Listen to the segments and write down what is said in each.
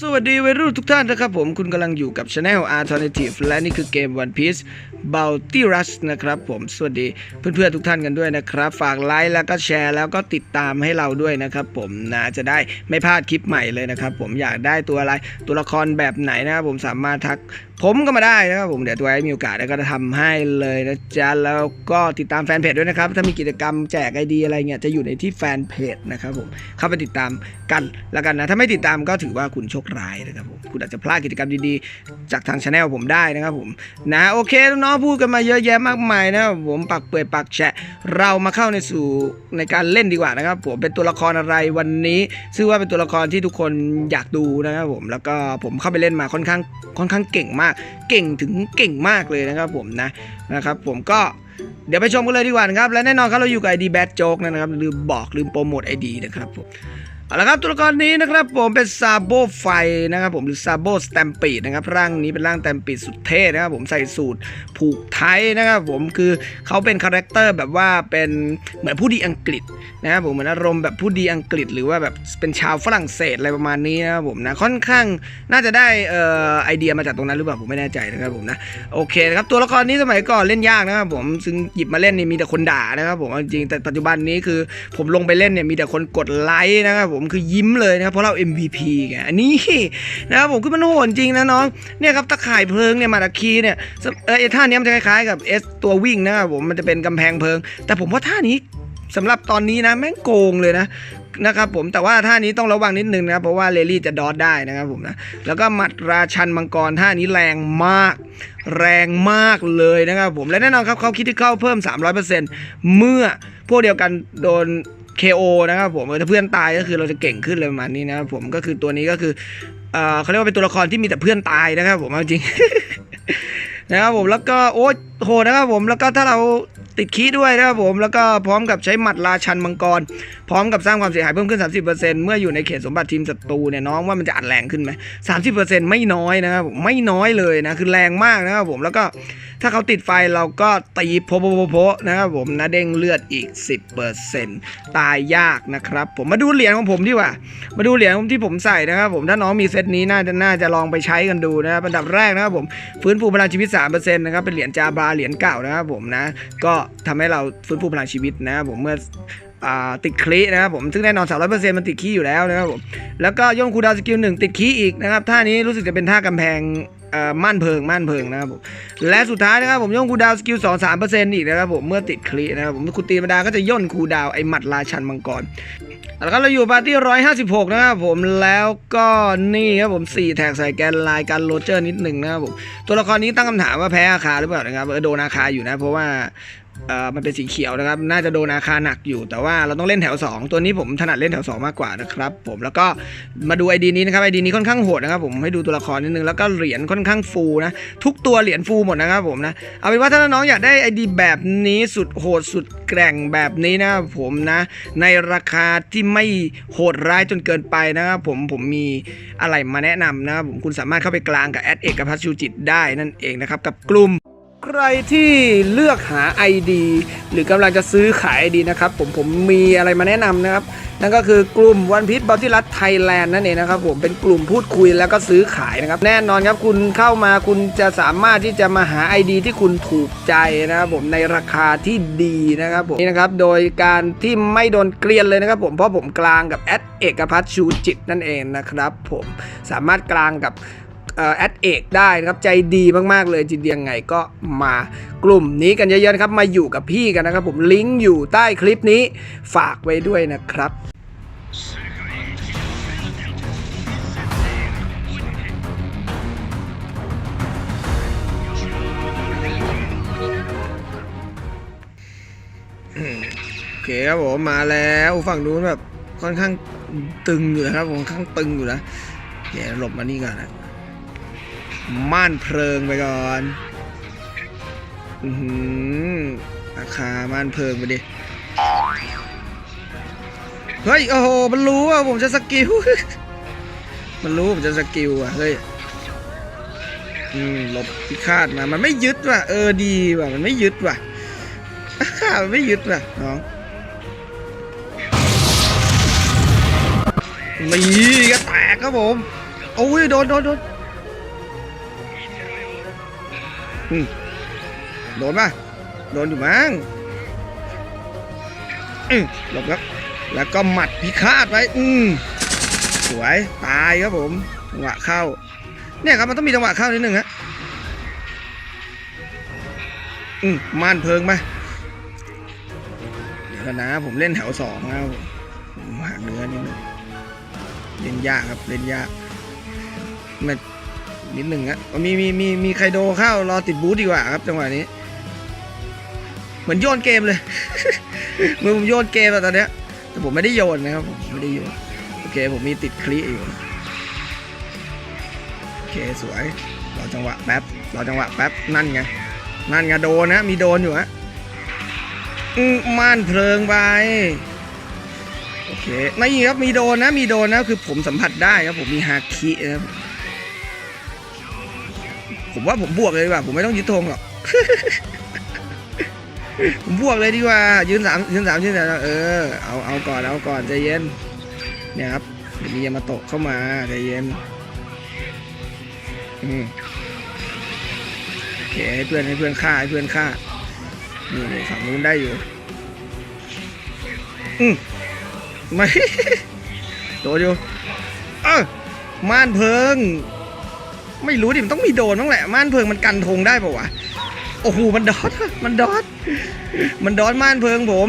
สวัสดีวัยรุ่นทุกท่านนะครับผมคุณกำลังอยู่กับ Channel Alternative และนี่คือเกม One Piece Bounty Rush นะครับผมสวัสดีเพื่อนๆทุกท่านกันด้วยนะครับ ฝากไลค์แล้วก็แชร์แล้วก็ติดตามให้เราด้วยนะครับผมนะจะได้ไม่พลาดคลิปใหม่เลยนะครับผมอยากได้ตัวอะไรตัวละครแบบไหนนะครับผมสามารถทัก ผมก็มาได้นะครับผมเดี๋ยวตัวไอ้มีโอกาสแล้ก็จะทำให้เลยนะจ๊ะแล้วก็ติดตามแฟนเพจด้วยนะครับ ถ้ามีกิจกรรมแจกไอเดียอะไรเงี้ยจะอยู่ในที่แฟนเพจนะครับผมเข้าไปติดตามกันแล้วกันนะ ถ้าไม่ติดตามก็ถือว่าคุณโชคร้ายนะครับผมคุณอาจจะพลาดกิจกรรมดีๆ จากทางช anel ผมได้นะครับผมนะโอเคน้องพูดกันมาเยอะแยะมากมายนะครับผมปักเปื่อยปักแฉะเรามาเข้าในสู่ในการเล่นดีกว่านะครับ ผมเป็นตัวละครอะไรวันนี้ ซึ่งว่าเป็นตัวละครที่ทุกคนอยากดูนะครับผมแล้วก็ผมเข้าไปเล่นมาค่อนข้างค่อนข้างเก่งมากเก่งถึงเก่งมากเลยนะครับผมนะนะครับผมก็เดี๋ยวไปชมกันเลยดีกว่านะครับ และแน่นอนครับเราอยู่กับ ID Bad Joke นะครับลืมบอกลืมโปรโมท ID นะครับผมเอาละครับตัวละครนี้นะครับผมเป็นซาโบไฟนะครับผมหรือซาโบสแตมปีดนะครับร่างนี้เป็นร่างแตมปีดสุดเท่นะครับผมใส่สูตรผูกไทยนะครับผมคือเขาเป็นคาแรคเตอร์แบบว่าเป็นเหมือนผู้ดีอังกฤษ นะครับผมเหมือนอารมณ์แบบผู้ดีอังกฤษหรือว่าแบบเป็นชาวฝรั่งเศสอะไรประมาณนี้นะครับผมนะค่อนข้างน่าจะได้เอ่อไอเดียมาจากตรงนั้นหรือเปล่าผมไม่แน่ใจนะครับผมนะโอเคนะครับตัวละครนี้สมัยก่อนเล่นยากนะครับผมซึ่งหยิบมาเล่นนี่มีแต่คนด่านะครับผมจริงแต่ปัจจุบันนี้คือผมลงไปเล่นเนี่ยมีแต่คนกดไลค์นะครับผมคือยิ้มเลยนะครับเพราะเรา MVP ไงอันนี้นะครับผมคือมันโหดจริงนะน้องเนี่ยครับตะข่ายเพลิงเนี่ยมาตะคีเนี่ยเออท่านี้มันจะคล้ายๆกับ S ตัววิ่งนะครับผมมันจะเป็นกำแพงเพลิง แต่ผมว่าท่านี้ สำหรับตอนนี้นะแม่งโกงเลยนะนะครับผมแต่ว่าท่านี้ต้องระวังนิดนึงนะครับเพราะว่าเลลี่จะดอทได้นะครับผมนะแล้วก็หมัดราชันมังกรท่านี้แรงมาก แรงมากเลยนะครับผมและแน่นอนครับเขาคิดที่เข้าเพิ่ม 300%เมื่อพวกเดียวกันโดน KO นะครับผมถ้าเพื่อนตายก็คือเราจะเก่งขึ้นเลยประมาณนี้นะครับผมก็คือตัวนี้ก็คือเออเขาเรียกว่าเป็นตัวละครที่มีแต่เพื่อนตายนะครับผมเอาจริงนะครับผมแล้วก็โอ้โหนะครับผมแล้วก็ถ้าเรา ติดคีย์ด้วยนะครับผมแล้วก็พร้อมกับใช้หมัดราชันมังกร พร้อมกับสร้างความเสียหายเพิ่มขึ้น 30%เมื่ออยู่ในเขตสมบัติทีมศัตรูเนี่ยน้องว่ามันจะอัดแรงขึ้นไหม30%ไม่น้อยนะครับผมไม่น้อยเลยนะคือแรงมากนะครับผมแล้วก็ถ้าเขาติดไฟเราก็ตีโพโพโพนะครับผมนะเด้งเลือดอีก 10%ตายยากนะครับผมมาดูเหรียญของผมดีกว่า มาดูเหรียญที่ผมใส่นะครับผมถ้าน้องมีเซตนี้น่าจะน่าจะลองไปใช้กันดูนะครับอันดับแรกนะครับผมฟื้นฟูพลังชีวิต3%นะครับเป็นเหรียญจาบาเหรียญเก่านะครับผมนะก็ทำให้เราฟื้นฟูพลังชีวิตนะครับผมเมื่ออติดคลีนะครับผมซึ่งแน่นอน300%มันติดคีอยู่แล้วนะครับผมแล้วก็ย่องคูดาวสกิลหนึ่งติดคีอีกนะครับท่านี้รู้สึกจะเป็นท่ากำแพงเอ่อม่านเพิงม่านเพิงนะครับผมและสุดท้ายนะครับผมย่องคูดาวสกิลสองสามเปอร์เซ็นต์อีกนะครับผมเมื่อติดคลีนะครับผมคุณตีมดาก็จะย่นคูดาวไอหมัดราชันมังกรแล้วก็เราอยู่ปาร์ตี้ร้อยห้าสิบหกนะครับผมแล้วก็นี่ครับผมสี่แท็กใส่แกนไลน์กันโรเจอร์นิดหนึ่งนะครับผมตัวละครนี้ตั้งคำถามว่าแพ้อาคาหรือเปล่านะครับเออโดนอาคาอยู่นะเพราะว่า มันเป็นสีเขียวนะครับ น่าจะโดนอาคาหนักอยู่ แต่ว่าเราต้องเล่นแถว 2 ตัวนี้ผมถนัดเล่นแถว 2 มากกว่านะครับผม แล้วก็มาดูไอดีนี้นะครับไอดีนี้ค่อนข้างโหดนะครับผม ให้ดูตัวละครนิดนึง แล้วก็เหรียญค่อนข้างฟูนะ ทุกตัวเหรียญฟูหมดนะครับผมนะ เอาเป็นว่าถ้าน้องอยากได้ไอดีแบบนี้สุดโหดสุดแกร่งแบบนี้นะครับผมนะ ในราคาที่ไม่โหดร้ายจนเกินไปนะครับผม ผมมีอะไรมาแนะนำนะครับผม คุณสามารถเข้าไปกลางกับแอดเอกพัชชูจิตได้นั่นเองนะครับ กับกลุ่ม ใครที่เลือกหา ID หรือกำลังจะซื้อขาย ID นะครับผมผมมีอะไรมาแนะนำนะครับ นั่นก็คือกลุ่มวันพิษบอลที่รัฐไทยแลนด์นั่นเองนะครับผมเป็นกลุ่มพูดคุยแล้วก็ซื้อขายนะครับ แน่นอนครับคุณเข้ามาคุณจะสามารถที่จะมาหา ID ที่คุณถูกใจนะครับผมในราคาที่ดีนะครับผมนี่นะครับโดยการที่ไม่โดนเกลียนเลยนะครับผมเพราะผมกลางกับแอดเอกพัฒชูจิตนั่นเองนะครับผมสามารถกลางกับ แอดเอกได้นะครับใจดีมากๆเลยจริงยังไงก็มากลุ่มนี้กันเยอะๆครับมาอยู่กับพี่กันนะครับผมลิงก์อยู่ใต้คลิปนี้ฝากไว้ด้วยนะครับโอเคครับผมมาแล้วฝั่งนู้นแบบค่อนข้างตึงอยู่นะครับผมค่อนข้างตึงอยู่นะเดี๋ยวหลบมานี่ก่อนนะ ม่านเพลิงไปก่อน อือหือราคาม่านเพลิงไปดิ เฮ้ย โอ้โห มันรู้ว่าผมจะสกิล มันรู้ผมจะสกิลอะ เฮ้ย อืมลบพิฆาตมา มันไม่ยึดว่ะ เออดีว่ะ มันไม่ยึดว่ะมันไม่ยึดว่ะน้องนี่ก็แตกครับผม โอ้ย โดนโดนโดน อืมโดนป่ะโดนอยู่มั้งอืมหลบครับ แล้วก็หมัดพิฆาตไว้ อืมสวยตายครับผมจังหวะเข้า เนี่ยครับมันต้องมีจังหวะเข้านิดนึงฮะอืมม่านเพิงมาเดี๋ยวกันนะ ผมเล่นแถวสองแล้วผมหาเนื้อนิดนึงเล่นยากครับเล่นยากมัน นิดหนึ่งอะมีมีมีมีไครโดเข้ารอติดบูธดีกว่าครับจังหวะนี้ เหมือนโยนเกมเลยเมือผมโยนเกมอะตอนเนี้ยแต่ผมไม่ได้โยนนะครับผมไม่ได้โยนโอเคผมมีติดคลิอยู่โอเคสวยรอจังหวะแป๊บรอจังหวะแป๊บนั่นไงนั่นไงโดนนะมีโดนอยู่ฮะมม่านเพลิงไปโอเคนี่ครับมีโดนนะมีโดนนะคือผมสัมผัสได้ครับผมมีฮาคินะครับ ผมว่าผมบวกเลยดีกว่า ผมไม่ต้องยึดธงหรอก ผมบวกเลยดีกว่า ยืนสามยืนสามยืนสามเออ เอาเอาก่อนเอาก่อนใจเย็น เนี่ยครับเดี๋ยวมียามาโตะเข้ามาใจเย็น อืมโอเคให้เพื่อนให้เพื่อนฆ่าให้เพื่อนฆ่านี่นี่ฝั่งนู้นได้อยู่ อืมไม่ โดนอยู่ เออม่านเพิง ไม่รู้ดิมันต้องมีโดนบ้างแหละม่านเพิงมันกันธงได้ปะวะโอ้โหมันดอทมันดอทมันดอทม่านเพิงผม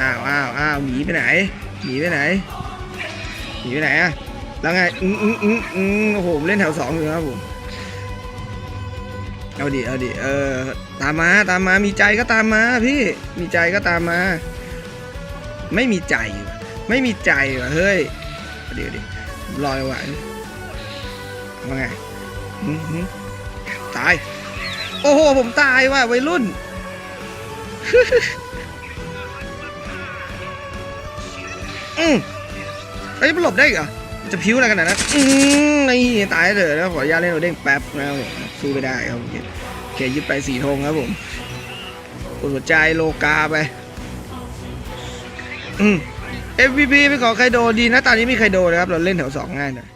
อ้าวอ้าวอ้าวหนีไปไหนหนีไปไหนหนีไปไหนอะแล้วไงอืมอืมอืมอืมโอ้โหผมเล่นแถวสองอยู่ครับผมเอาดิเอาดิเออตามมาตามมามีใจก็ตามมาพี่มีใจก็ตามมา ไม่มีใจวะไม่มีใจว่ะเฮ้ยเดี๋ยวดิรอเลยว่ะ ว่าไงตาย โอ้โห ผมตายว่ะวัยรุ่น อืมไอ้ยมันหลบได้เหรอ จะพิ้วอะไรขนาดนั้นอืมนี่ตายเลยแล้วขออนุญาตเล่นโรเด้งแป๊บนะครับสู้ไม่ได้ครับโอเคโอเคยึดไปสี่ธงครับผมกดหัวใจโลกาไปอืม MVP ไปขอใครโดดีนะตอนนี้มีใครโดนะครับ เราเล่นแถวสองง่ายหน่อย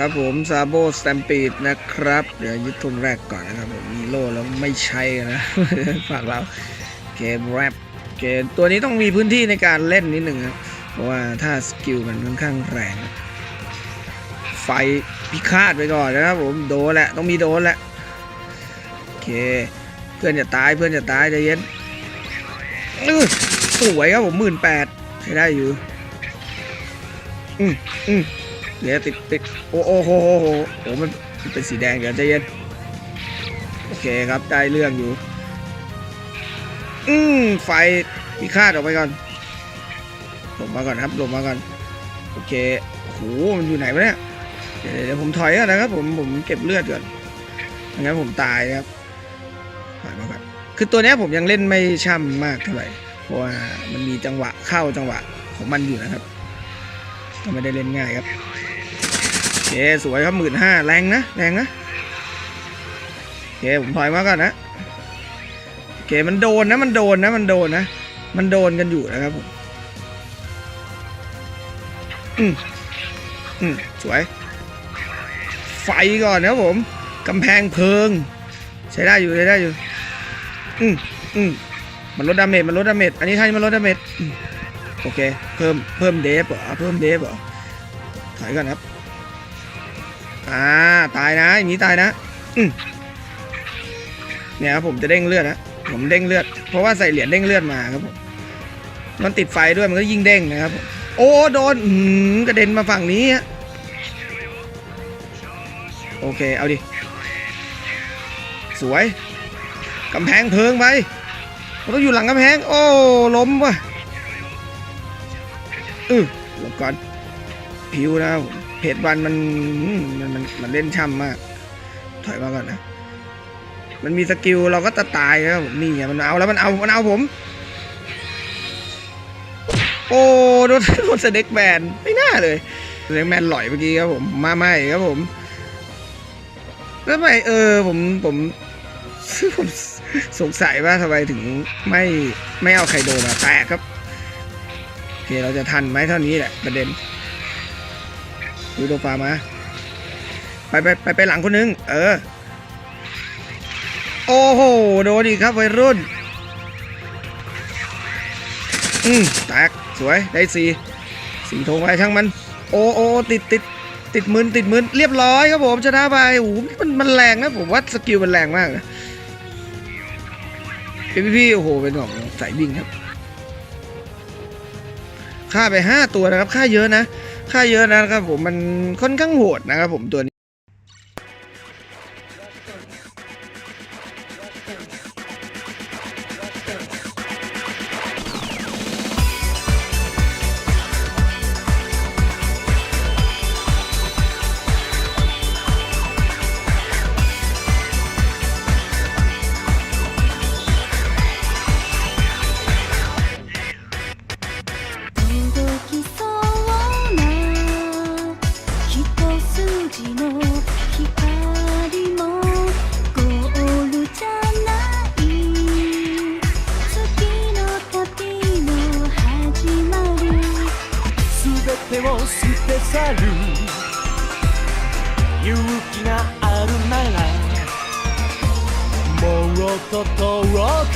ครับผมซาโบสแตมปีดนะครับ เดี๋ยวยึดทุ่มแรกก่อนนะครับผมมีโล่แล้วไม่ใช่นะฝากเราเกมแรปเกมตัวนี้ต้องมีพื้นที่ในการเล่นนิดหนึ่งครับเพราะว่าถ้าสกิลมันค่อนข้างแรง ไฟพิฆาตไปก่อนนะครับผมโดนแหละต้องมีโดนแหละโอเค เพื่อนจะตายเพื่อนจะตายใจเย็นสวยครับผมหมื่นแปดใช้ได้อยู่ อืมอืม เดี๋ยวติดติดโอ้โอ้โหโอ้โหโอ้มันเป็นสีแดงเดี๋ยวใจเย็นโอเคครับได้เรื่องอยู่ อืมไฟมีคาดออกไปก่อนหลบมาก่อนครับหลบมาก่อนโอเคโอ้โหมันอยู่ไหนวะเนี่ยเดี๋ยวเดี๋ยวผมถอยก่อนนะครับ ผมผมเก็บเลือดก่อนไม่งั้นผมตายนะครับถอยมาก่อนคือตัวเนี้ยผมยังเล่นไม่ช่ำมากเท่าไหร่เพราะว่ามันมีจังหวะเข้าจังหวะของมันอยู่นะครับ ไม่ได้เล่นง่ายครับเคสวยครับหมื่นห้าแรงนะแรงนะเคผมถอยมาก่อนนะเคมันโดนนะมันโดนนะมันโดนนะ มันโดนกันอยู่นะครับผมอืมอืมสวย ไฟก่อนนะครับผมกำแพงเพิง ใช้ได้อยู่ใช้ได้อยู่ อืมอืมมันลดดาเมจมันลดดาเมจอันนี้ให้มันลดดาเมจ โอเค เพิ่มเพิ่มเดฟเหรอเพิ่มเดฟเหรอถอยก่อนครับ อ่า ตายนะอย่างนี้ตายนะเนี่ยครับผมจะเด้งเลือดนะผมเด้งเลือด เพราะว่าใส่เหรียญเด้งเลือดมาครับผมมันติดไฟด้วยมันก็ยิ่งเด้งนะครับ โอ้โดนอืกระเด็นมาฝั่งนี้โอเค เอาดิ สวยกำแพงเพิงไปมันต้องอยู่หลังกำแพง โอ้ล้มว่ะ เออหลบก่อนผิวนะเพจวันมันอืมมันมันมันเล่นช่ำมาก ถอยมาก่อนนะ มันมีสกิลเราก็จะตายแล้วผมนี่ไงมันเอาแล้วมันเอามันเอาผม โอ้โดนโดนสเน็กแมนไม่น่าเลยสเน็กแมนหลอยเมื่อกี้ครับผมมาใหม่ครับผมแล้วทำไมเออผมผมผมสงสัยว่าทำไมถึงไม่ไม่เอาไคโดมาแตกครับ เคเราจะทันไหมเท่านี้แหละประเด็นดูโดฟามาไปไปไปไปหลังคนนึง เออ โอ้โห โดนอีกครับวัยรุ่น อืมแตกสวยได้สี่สี่ธงไปช่างมัน โอ้โอ้ติดติดติดมืนติดมืนเรียบร้อยครับผมชนะไปโอ้โหมันมันแรงนะผมว่าสกิลมันแรงมากนะเป็นพี่โอ้โหเป็นของสายวิ่งครับ ฆ่าไปห้าตัวนะครับฆ่าเยอะนะฆ่าเยอะนะครับผมมันค่อนข้างโหดนะครับผมตัวนี้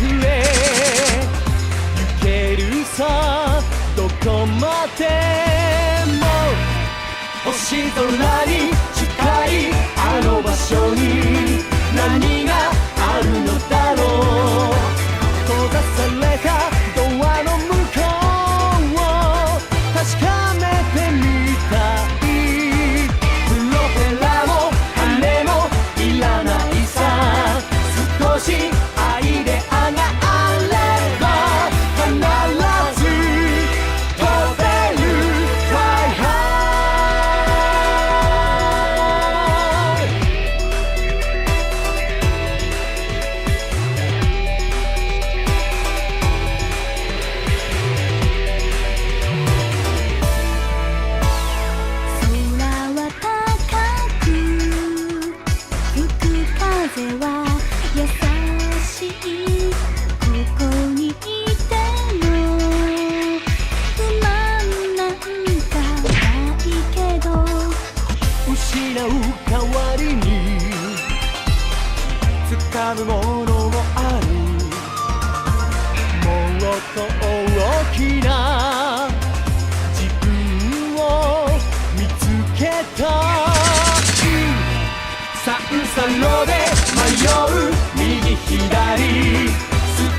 くへ行けるさどこまでも星空に近いあの場所に何があるのだろう。閉ざされたドアの向こうを確かめてみた。いプロペラも羽もいらないさ少し愛で路で迷う右左。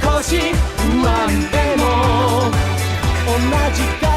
少し不安でも。同じか。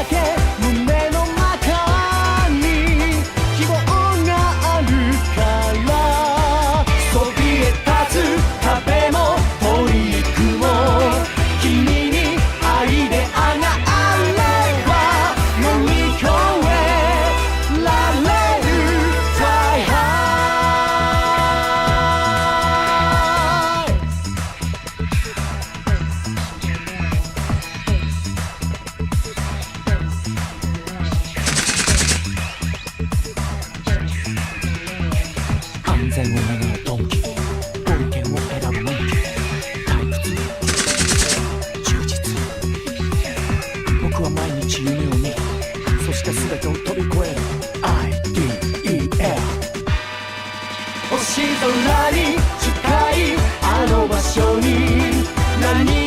星空に近いあの場所に何